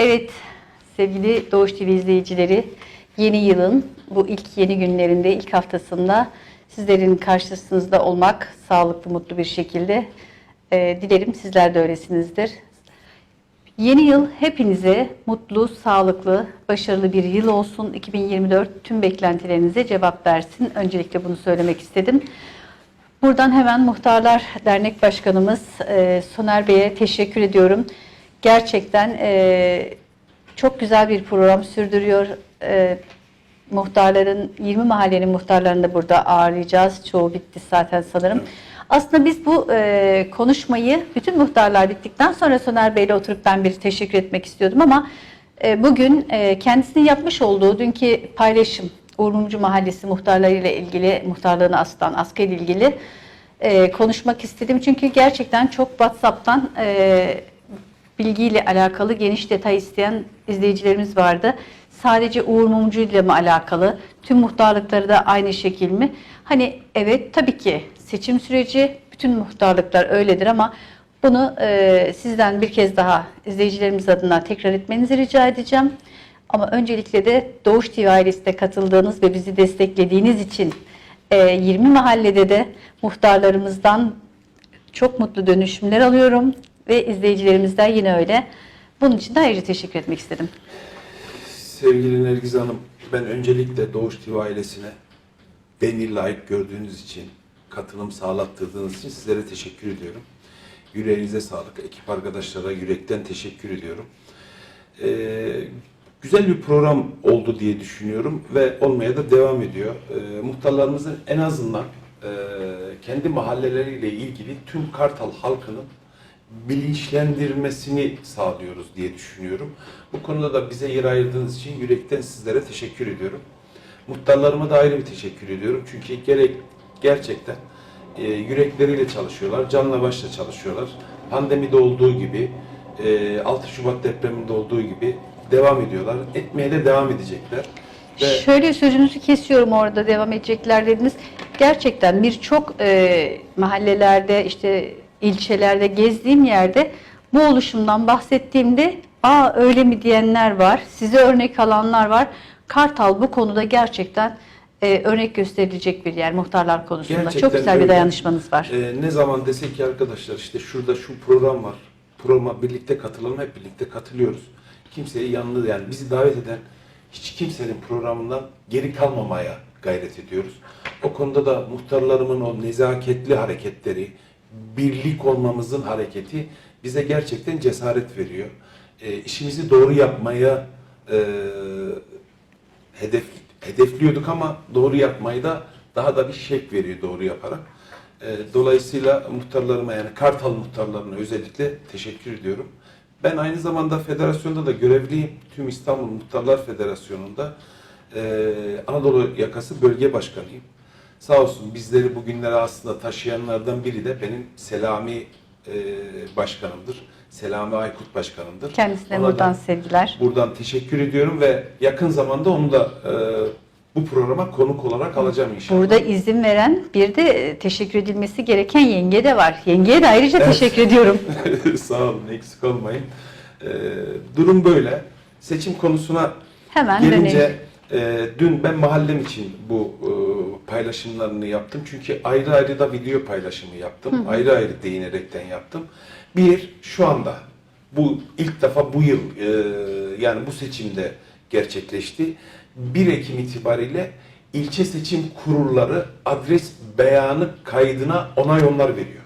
Evet sevgili Doğuş TV izleyicileri yeni yılın bu ilk yeni günlerinde ilk haftasında sizlerin karşısınızda olmak sağlıklı mutlu bir şekilde e, dilerim sizler de öylesinizdir. Yeni yıl hepinize mutlu, sağlıklı, başarılı bir yıl olsun. 2024 tüm beklentilerinize cevap versin. Öncelikle bunu söylemek istedim. Buradan hemen Muhtarlar Dernek Başkanımız e, Soner Bey'e teşekkür ediyorum. Gerçekten e, çok güzel bir program sürdürüyor. E, muhtarların, 20 mahallenin muhtarlarını da burada ağırlayacağız. Çoğu bitti zaten sanırım. Aslında biz bu e, konuşmayı bütün muhtarlar bittikten sonra Soner Bey'le oturup ben bir teşekkür etmek istiyordum ama e, bugün e, kendisinin yapmış olduğu dünkü paylaşım Uğur Mumcu Mahallesi muhtarlarıyla ilgili, muhtarlığını aslan asker ilgili e, konuşmak istedim. Çünkü gerçekten çok WhatsApp'tan e, bilgiyle alakalı geniş detay isteyen izleyicilerimiz vardı. Sadece Uğur Mumcu ile mi alakalı? Tüm muhtarlıkları da aynı şekil mi? Hani evet tabii ki seçim süreci bütün muhtarlıklar öyledir ama bunu e, sizden bir kez daha izleyicilerimiz adına tekrar etmenizi rica edeceğim. Ama öncelikle de Doğuş TV ailesine katıldığınız ve bizi desteklediğiniz için e, 20 mahallede de muhtarlarımızdan çok mutlu dönüşümler alıyorum ve izleyicilerimizden yine öyle. Bunun için de ayrıca teşekkür etmek istedim. Sevgili Nergiz Hanım, ben öncelikle Doğuş TV ailesine beni layık gördüğünüz için, katılım sağlattırdığınız için sizlere teşekkür ediyorum. Yüreğinize sağlık. Ekip arkadaşlara yürekten teşekkür ediyorum. Ee, güzel bir program oldu diye düşünüyorum ve olmaya da devam ediyor. Ee, muhtarlarımızın en azından e, kendi mahalleleriyle ilgili tüm Kartal halkının bilinçlendirmesini sağlıyoruz diye düşünüyorum. Bu konuda da bize yer ayırdığınız için yürekten sizlere teşekkür ediyorum. Muhtarlarıma da ayrı bir teşekkür ediyorum. Çünkü gerek gerçekten e, yürekleriyle çalışıyorlar, canla başla çalışıyorlar. Pandemide olduğu gibi, e, 6 Şubat depreminde olduğu gibi devam ediyorlar. Etmeye de devam edecekler. Ve Şöyle sözünüzü kesiyorum orada devam edecekler dediniz. Gerçekten birçok e, mahallelerde işte ilçelerde gezdiğim yerde bu oluşumdan bahsettiğimde aa öyle mi diyenler var. Size örnek alanlar var. Kartal bu konuda gerçekten e, örnek gösterilecek bir yer muhtarlar konusunda. Gerçekten Çok güzel bir öyle. dayanışmanız var. Ee, ne zaman desek ki arkadaşlar işte şurada şu program var. Programa birlikte katılalım, hep birlikte katılıyoruz. Kimseyi yalnız yani bizi davet eden hiç kimsenin programından geri kalmamaya gayret ediyoruz. O konuda da muhtarlarımın o nezaketli hareketleri, birlik olmamızın hareketi bize gerçekten cesaret veriyor. E, işimizi doğru yapmaya e, hedef hedefliyorduk ama doğru yapmayı da daha da bir şek veriyor doğru yaparak. E, dolayısıyla muhtarlarıma yani Kartal muhtarlarına özellikle teşekkür ediyorum. Ben aynı zamanda federasyonda da görevliyim. Tüm İstanbul Muhtarlar Federasyonu'nda e, Anadolu Yakası Bölge Başkanıyım. Sağ olsun bizleri bugünlere aslında taşıyanlardan biri de benim Selami e, Başkanımdır. Selami Aykut Başkanımdır. Kendisine Ona da- buradan sevgiler. Buradan teşekkür ediyorum ve yakın zamanda onu da e, bu programa konuk olarak alacağım inşallah. Burada izin veren bir de e, teşekkür edilmesi gereken yenge de var. Yengeye de ayrıca Evet. teşekkür ediyorum. Sağ olun, eksik olmayın. E, durum böyle. Seçim konusuna Hemen gelince e, dün ben mahallem için bu e, paylaşımlarını yaptım. Çünkü ayrı ayrı da video paylaşımı yaptım. Ayrı ayrı değinerekten yaptım. Bir, şu anda bu ilk defa bu yıl e, yani bu seçimde gerçekleşti. 1 Ekim itibariyle ilçe seçim kurulları adres beyanı kaydına onay onlar veriyor.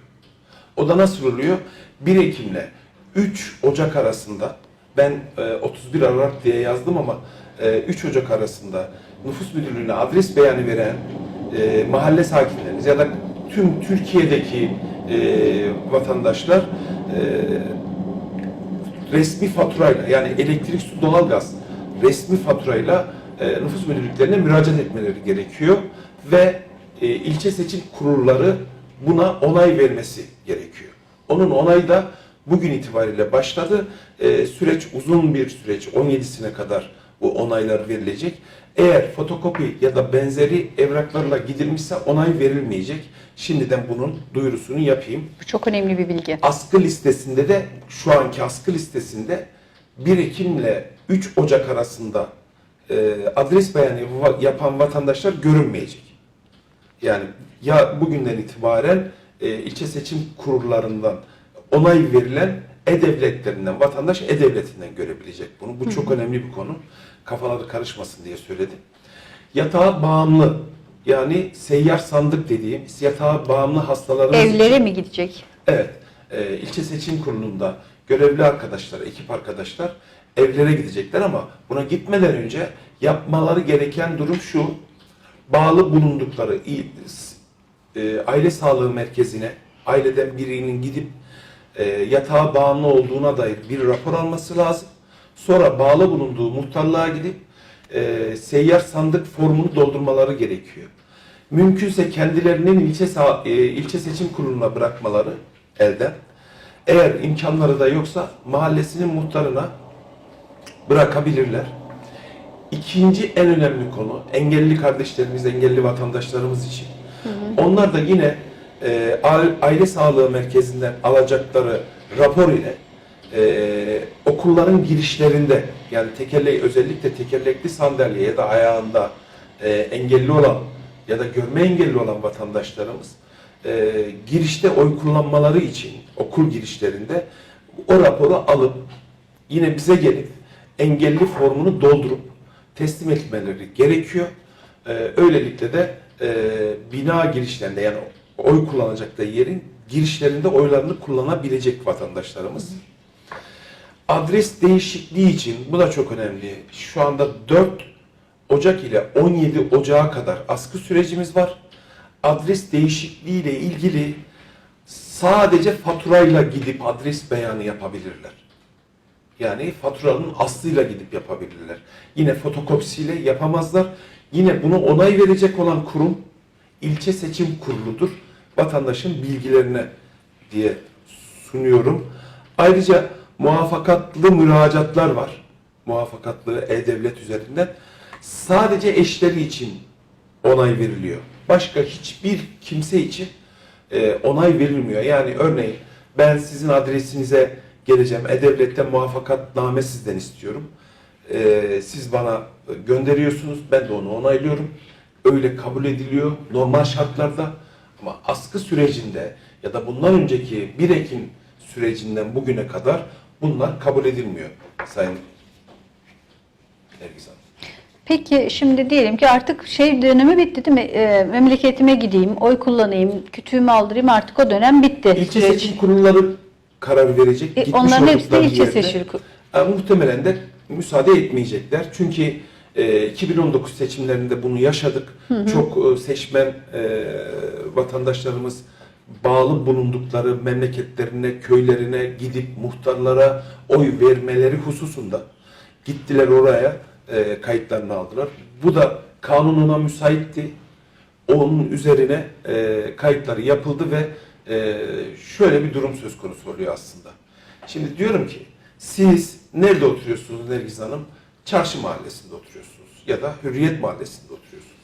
O da nasıl oluyor? 1 Ekim'le 3 Ocak arasında ben e, 31 Aralık diye yazdım ama e, 3 Ocak arasında nüfus müdürlüğüne adres beyanı veren e, mahalle sakinlerimiz ya da tüm Türkiye'deki e, vatandaşlar e, resmi faturayla yani elektrik, su, doğalgaz resmi faturayla e, nüfus müdürlüklerine müracaat etmeleri gerekiyor ve e, ilçe seçim kurulları buna onay vermesi gerekiyor. Onun onayı da bugün itibariyle başladı. E, süreç uzun bir süreç. 17'sine kadar bu onaylar verilecek. Eğer fotokopi ya da benzeri evraklarla gidilmişse onay verilmeyecek. Şimdiden bunun duyurusunu yapayım. Bu çok önemli bir bilgi. Askı listesinde de şu anki askı listesinde 1 Ekim'le 3 Ocak arasında e, adres beyanı yapan vatandaşlar görünmeyecek. Yani ya bugünden itibaren e, ilçe seçim kurullarından onay verilen e-devletlerinden vatandaş e-devletinden görebilecek bunu. Bu çok önemli bir konu. Kafaları karışmasın diye söyledim. Yatağa bağımlı yani seyyar sandık dediğimiz yatağa bağımlı hastalarımız için- Evlere mi gidecek? Evet, e, ilçe seçim kurulunda görevli arkadaşlar, ekip arkadaşlar evlere gidecekler ama buna gitmeden önce yapmaları gereken durum şu. Bağlı bulundukları e, aile sağlığı merkezine aileden birinin gidip e, yatağa bağımlı olduğuna dair bir rapor alması lazım. Sonra bağlı bulunduğu muhtarlığa gidip e, seyyar sandık formunu doldurmaları gerekiyor. Mümkünse kendilerinin ilçe, e, ilçe seçim kuruluna bırakmaları elden. Eğer imkanları da yoksa mahallesinin muhtarına bırakabilirler. İkinci en önemli konu engelli kardeşlerimiz, engelli vatandaşlarımız için. Onlar da yine e, aile- sağlığı merkezinden alacakları rapor ile e, okulların girişlerinde yani tekerle özellikle tekerlekli sandalye ya da ayağında e, engelli olan ya da görme engelli olan vatandaşlarımız e, girişte oy kullanmaları için okul girişlerinde o raporu alıp yine bize gelip engelli formunu doldurup teslim etmeleri gerekiyor. Ee, öylelikle de e, bina girişlerinde yani oy kullanacakları yerin girişlerinde oylarını kullanabilecek vatandaşlarımız. Adres değişikliği için bu da çok önemli. Şu anda 4 Ocak ile 17 Ocak'a kadar askı sürecimiz var. Adres değişikliği ile ilgili sadece faturayla gidip adres beyanı yapabilirler. Yani faturanın aslıyla gidip yapabilirler. Yine fotokopisiyle yapamazlar. Yine bunu onay verecek olan kurum ilçe seçim kuruludur. Vatandaşın bilgilerine diye sunuyorum. Ayrıca muvaffakatlı müracaatlar var. Muvaffakatlı e-devlet üzerinden. Sadece eşleri için onay veriliyor. Başka hiçbir kimse için e, onay verilmiyor. Yani örneğin ben sizin adresinize geleceğim. E-Devlet'ten muvaffakatname sizden istiyorum. E, siz bana gönderiyorsunuz. Ben de onu onaylıyorum. Öyle kabul ediliyor normal şartlarda. Ama askı sürecinde ya da bundan önceki 1 Ekim sürecinden bugüne kadar bunlar kabul edilmiyor Sayın Nergis Hanım. Peki şimdi diyelim ki artık şey dönemi bitti değil mi? Ee, memleketime gideyim, oy kullanayım, kütüğümü aldırayım artık o dönem bitti. İlçe süreç. seçim kurulları karar verecek. E, Gitmiş onların hepsi de oldukları ilçe yerde, seçim e, muhtemelen de müsaade etmeyecekler. Çünkü e, 2019 seçimlerinde bunu yaşadık. Çok e, seçmen e, vatandaşlarımız bağlı bulundukları memleketlerine, köylerine gidip muhtarlara oy vermeleri hususunda gittiler oraya e, kayıtlarını aldılar. Bu da kanununa müsaitti. Onun üzerine e, kayıtları yapıldı ve e, şöyle bir durum söz konusu oluyor aslında. Şimdi diyorum ki siz nerede oturuyorsunuz Nergiz Hanım? Çarşı mahallesinde oturuyorsunuz ya da Hürriyet mahallesinde oturuyorsunuz.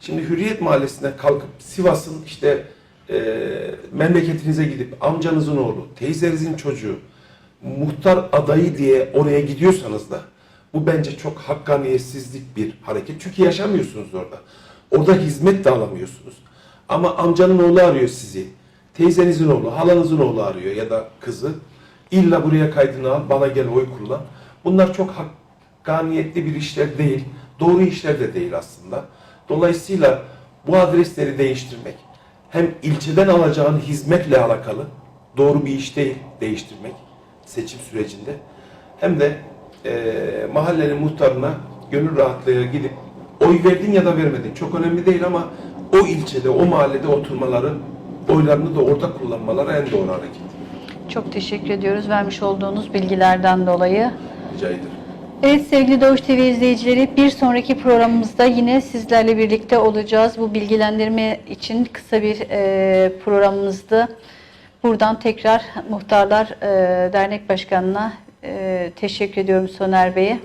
Şimdi Hürriyet mahallesine kalkıp Sivas'ın işte e, memleketinize gidip amcanızın oğlu, teyzenizin çocuğu, muhtar adayı diye oraya gidiyorsanız da bu bence çok hakkaniyetsizlik bir hareket. Çünkü yaşamıyorsunuz orada. Orada hizmet de alamıyorsunuz. Ama amcanın oğlu arıyor sizi. Teyzenizin oğlu, halanızın oğlu arıyor ya da kızı. İlla buraya kaydını al, bana gel oy kullan. Bunlar çok hakkaniyetli bir işler değil. Doğru işler de değil aslında. Dolayısıyla bu adresleri değiştirmek hem ilçeden alacağın hizmetle alakalı doğru bir iş değil değiştirmek seçim sürecinde hem de eee mahallenin muhtarına gönül rahatlığıyla gidip oy verdin ya da vermedin çok önemli değil ama o ilçede, o mahallede oturmaları, oylarını da orada kullanmaları en doğru hareket. Çok teşekkür ediyoruz vermiş olduğunuz bilgilerden dolayı. Rica ederim. Evet sevgili Doğuş TV izleyicileri bir sonraki programımızda yine sizlerle birlikte olacağız. Bu bilgilendirme için kısa bir e, programımızdı. Buradan tekrar Muhtarlar e, Dernek Başkanı'na e, teşekkür ediyorum Soner Bey'e.